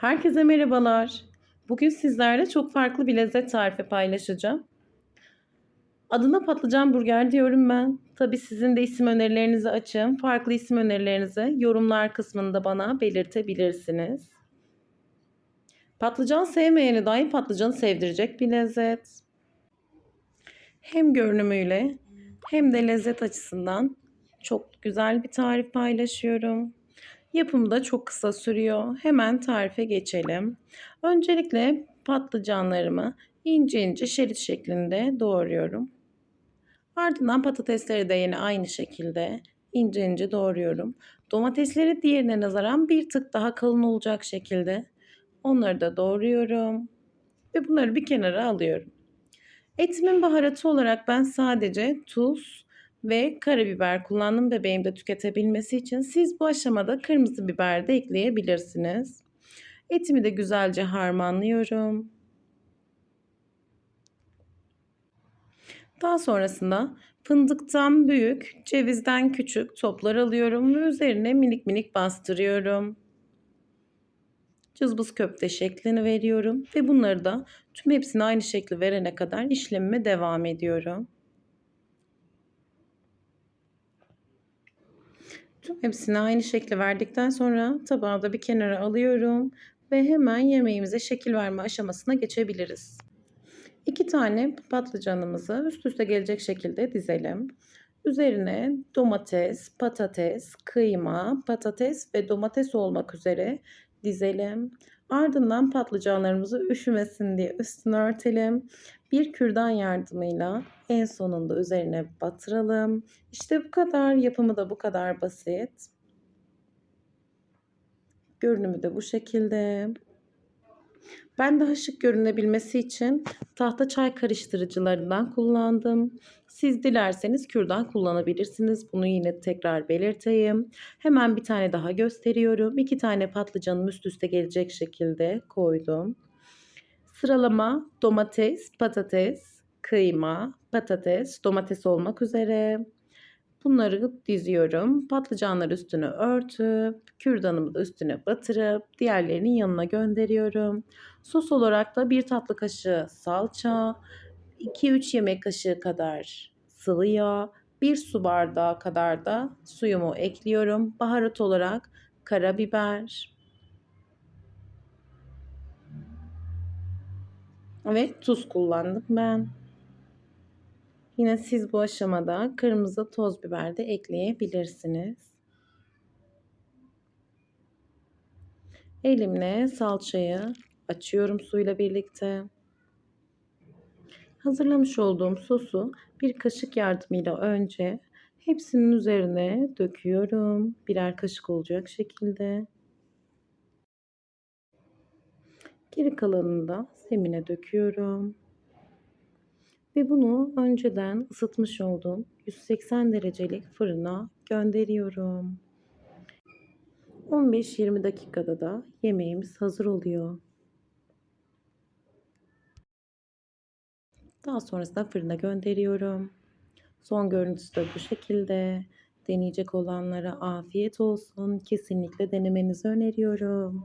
Herkese merhabalar. Bugün sizlerle çok farklı bir lezzet tarifi paylaşacağım. Adına patlıcan burger diyorum ben. Tabi sizin de isim önerilerinizi açın. Farklı isim önerilerinizi yorumlar kısmında bana belirtebilirsiniz. Patlıcan sevmeyeni dahi patlıcanı sevdirecek bir lezzet. Hem görünümüyle hem de lezzet açısından çok güzel bir tarif paylaşıyorum. Yapımı da çok kısa sürüyor. Hemen tarife geçelim. Öncelikle patlıcanlarımı ince ince şerit şeklinde doğruyorum. Ardından patatesleri de yine aynı şekilde ince ince doğruyorum. Domatesleri diğerine nazaran bir tık daha kalın olacak şekilde onları da doğruyorum. Ve bunları bir kenara alıyorum. Etimin baharatı olarak ben sadece tuz, ve karabiber kullandım bebeğim de tüketebilmesi için. Siz bu aşamada kırmızı biber de ekleyebilirsiniz. Etimi de güzelce harmanlıyorum. Daha sonrasında fındıktan büyük, cevizden küçük toplar alıyorum ve üzerine minik minik bastırıyorum. Cızbız köfte şeklini veriyorum ve bunları da tüm hepsini aynı şekli verene kadar işlemime devam ediyorum. Tüm hepsini aynı şekli verdikten sonra tabağı da bir kenara alıyorum ve hemen yemeğimize şekil verme aşamasına geçebiliriz. İki tane patlıcanımızı üst üste gelecek şekilde dizelim. Üzerine domates, patates, kıyma, patates ve domates olmak üzere dizelim. Ardından patlıcanlarımızı üşümesin diye üstünü örtelim. Bir kürdan yardımıyla en sonunda üzerine batıralım. İşte bu kadar. Yapımı da bu kadar basit. Görünümü de bu şekilde. Ben daha şık görünebilmesi için tahta çay karıştırıcılarından kullandım. Siz dilerseniz kürdan kullanabilirsiniz. Bunu yine tekrar belirteyim. Hemen bir tane daha gösteriyorum. İki tane patlıcanım üst üste gelecek şekilde koydum. Sıralama domates, patates, kıyma, patates, domates olmak üzere. Bunları diziyorum. Patlıcanlar üstüne örtüp, kürdanımı da üstüne batırıp diğerlerinin yanına gönderiyorum. Sos olarak da bir tatlı kaşığı salça, 2-3 yemek kaşığı kadar sıvı yağ, 1 su bardağı kadar da suyumu ekliyorum. Baharat olarak karabiber ve tuz kullandım ben. Yine siz bu aşamada kırmızı toz biber de ekleyebilirsiniz. Elimle salçayı açıyorum suyla birlikte. Hazırlamış olduğum sosu bir kaşık yardımıyla önce hepsinin üzerine döküyorum. Birer kaşık olacak şekilde. Geri kalanını da zemine döküyorum. Ve bunu önceden ısıtmış olduğum 180 derecelik fırına gönderiyorum. 15-20 dakikada da yemeğimiz hazır oluyor. Daha sonrasında fırına gönderiyorum. Son görüntüsü de bu şekilde. Deneyecek olanlara afiyet olsun. Kesinlikle denemenizi öneriyorum.